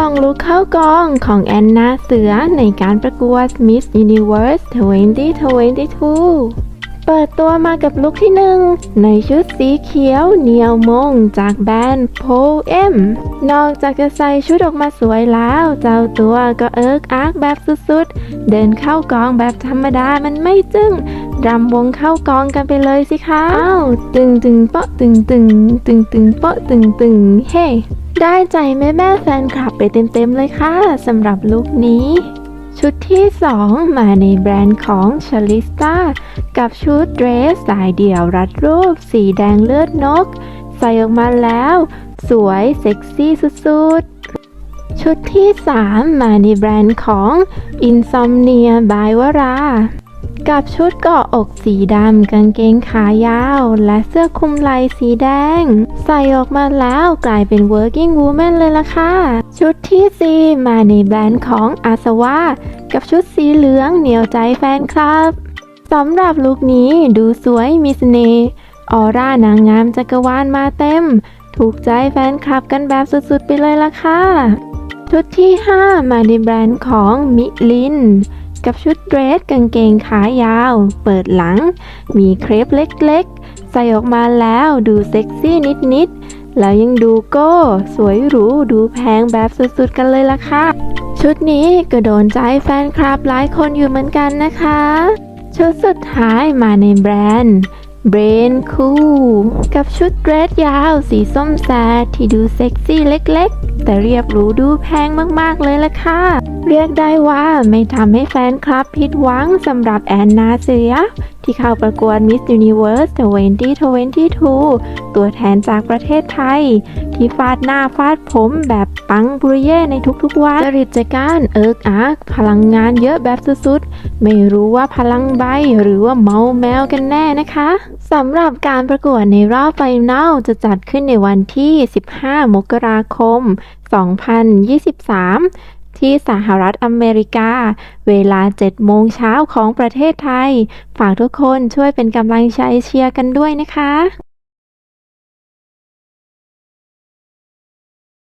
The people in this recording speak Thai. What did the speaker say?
ส่องลุกเข้ากองของแอนนาเสือในการประกวด Miss Universe 2022เปิดตัวมากับลุคที่หนึ่งในชุดสีเขียวเนียวมงจากแบรนด์ Poem นอกจากจะใส่ชุดออกมาสวยแล้ว เจ้าตัวก็เอิกอาร์กแบบสุดๆ เดินเข้ากองแบบธรรมดามันไม่จึ้งรำวงเข้ากองกันไปเลยสิคะอ้าวตึงตึงเปาะตึงตึงตึงตึงเปาะตึงตึงเฮ้ ได้ใจแม่แม่แฟนคลับไปเต็มๆเลยค่ะสำหรับลุคนี้ ชุดที่ 2 มาในแบรนด์ของ c h a l i s t a กับชุดเดรสสายเดี่ยวรัดรูป สีแดงเลือดนก ใส่ออกมาแล้ว สวยเซ็กซี่สุดๆ ชุดที่ 3 มาในแบรนด์ของ Insomnia by Vara กับชุดเกาะอกสีดำกางเกงขายาว และเสื้อคลุมไหล่สีแดง ใส่ออกมาแล้วกลายเป็น working woman เลยล่ะค่ะ ชุดที่ 4 มาในแบรนด์ของอาสวากับชุดสีเหลืองเหนียวใจแฟนคลับสำหรับลุคนี้ดูสวยมีเสน่ห์ออร่านางงามจักรวาลมาเต็ม ถูกใจแฟนคลับกันแบบสุดๆไปเลยล่ะค่ะ ชุดที่ 5 มาในแบรนด์ของมิลิน กับชุดเดรสกางเกงขายาว เปิดหลัง มีเครปเล็กๆ ใส่ออกมาแล้วดูเซ็กซี่นิดๆ แล้วยังดูโก้ สวยหรู ดูแพงแบบสุดๆ กันเลยล่ะค่ะ ชุดนี้ก็โดนใจแฟนคลับหลายคนอยู่เหมือนกันนะคะ ชุดสุดท้ายมาในแบรนด์เบรนคูกับชุดเดรสยาว สีส้มแซดที่ดูเซ็กซี่เล็กๆ แต่เรียบหรูดูแพงมากๆเลยล่ะค่ะ เรียกได้ว่าไม่ทำให้แฟนคลับผิดหวังสำหรับแอนนาเซีย ที่เข้าประกวด Miss Universe 2022 ตัวแทนจากประเทศไทย ที่ฟาดหน้าฟาดผมแบบปังบุริเย่ในทุกๆวันจริตจักานเอิกอาร์กพลังงานเยอะแบบสุดๆ ไม่รู้ว่าพลังใบหรือว่าเมาแมวกันแน่นะคะสำหรับการประกวดในรอบไฟนอลจะจัดขึ้นในวันที่ 15 มกราคม 2023 ที่สหรัฐอเมริกา เวลา 7 โมงเช้าของประเทศไทย ฝากทุกคนช่วยเป็นกำลังใจเชียร์กันด้วยนะคะ